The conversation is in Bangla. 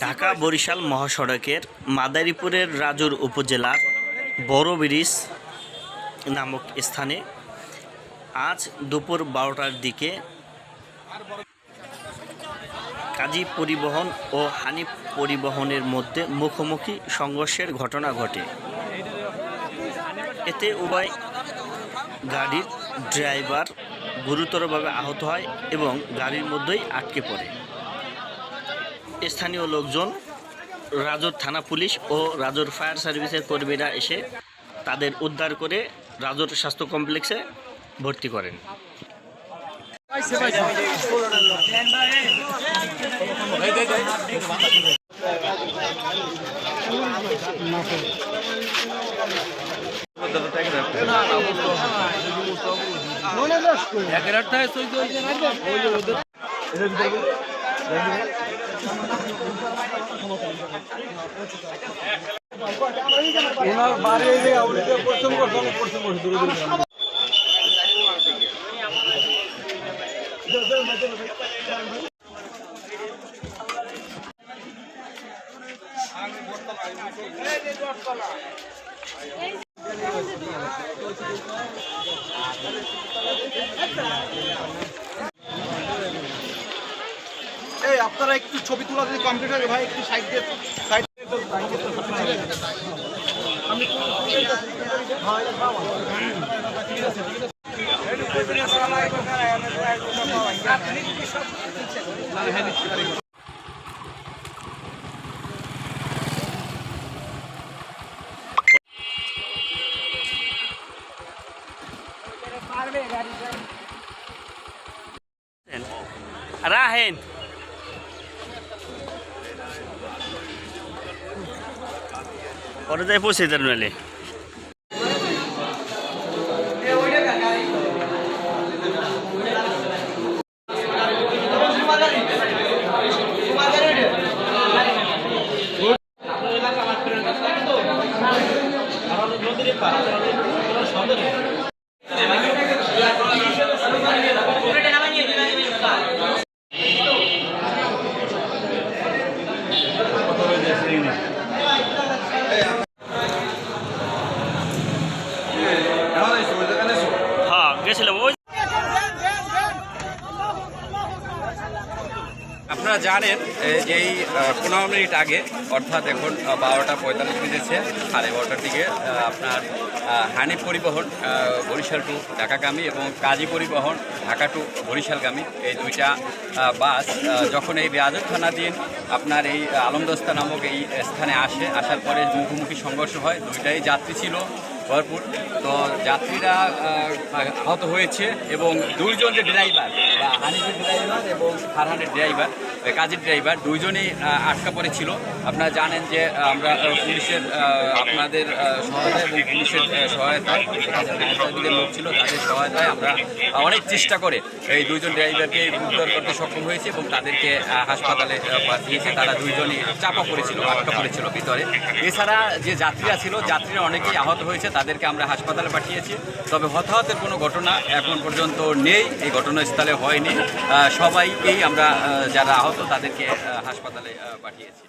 ঢাকা বরিশাল মহাসড়কের মাদারীপুরের রাজুর উপজেলার বড় ব্রিজ নামক স্থানে আজ দুপুর বারোটার দিকে কাজী পরিবহন ও হানিফ পরিবহনের মধ্যে মুখোমুখি সংঘর্ষের ঘটনা ঘটে। এতে উভয় গাড়ির ড্রাইভার গুরুতরভাবে আহত হয় এবং গাড়ির মধ্যেই আটকে পড়ে। স্থানীয় লোকজন, রাজুর থানা পুলিশ ও রাজুর ফায়ার সার্ভিসের কর্মীরা এসে তাদের উদ্ধার করে রাজুর স্বাস্থ্য কমপ্লেক্সে ভর্তি করেন। ওনার বাড়ি এই যে আউলিতে পরিশ্রম করছে অনেক পরিশ্রম করছে দূরে দূরে গ্রামে। এই আপনারা একটু ছবি তোলা যদি কম্পিউটারে ভাই একটু সাইড দিয়ে সাইড রাহেন। পরে যাই পৌঁছে দেন নাহলে হ্যাঁ গেছিলাম, ওই আপনারা জানেন যে এই পনেরো মিনিট আগে, অর্থাৎ এখন বারোটা পঁয়তাল্লিশ বেজেছে সাড়ে বারোটার দিকে আপনার হানিফ পরিবহন বরিশাল টু ঢাকাগামী এবং কাজী পরিবহন ঢাকা টু বরিশালগামী, এই দুইটা বাস যখন এই রাজর থানা দিন, আপনার এই আলমদস্তা নামক এই স্থানে আসে, আসার পরে মুখোমুখি সংঘর্ষ হয়, দুইটাই যাত্রী ছিল। ভরপুর। তো যাত্রীরা আহ, আহত হয়েছে এবং দুইজন যে ড্রাইভার বা হানিফের ড্রাইভার এবং ফারহানের ড্রাইভার কাজের ড্রাইভার। দুইজনেই আটকা পড়েছিল। আপনারা জানেন যে আমরা পুলিশের আপনাদের সহায়তা এবং পুলিশের সহায়তায় লোক ছিল, তাদের সহায়তায় আমরা অনেক চেষ্টা করে এই দুইজন ড্রাইভারকে উদ্ধার করতে সক্ষম হয়েছে এবং তাদেরকে হাসপাতালে পাঠিয়েছে। তারা দুইজনই চাপা পড়েছিল, আটকা পড়েছিল ভিতরে। এছাড়া যে যাত্রীরা ছিল, যাত্রীরা অনেকেই আহত হয়েছে, তাদেরকে আমরা হাসপাতালে পাঠিয়েছি। তবে হতাহতের কোনো ঘটনা এখন পর্যন্ত নেই, এই ঘটনাস্থলে হয়নি। সবাইকেই আমরা যারা আহত তাদেরকে হাসপাতালে পাঠিয়েছি।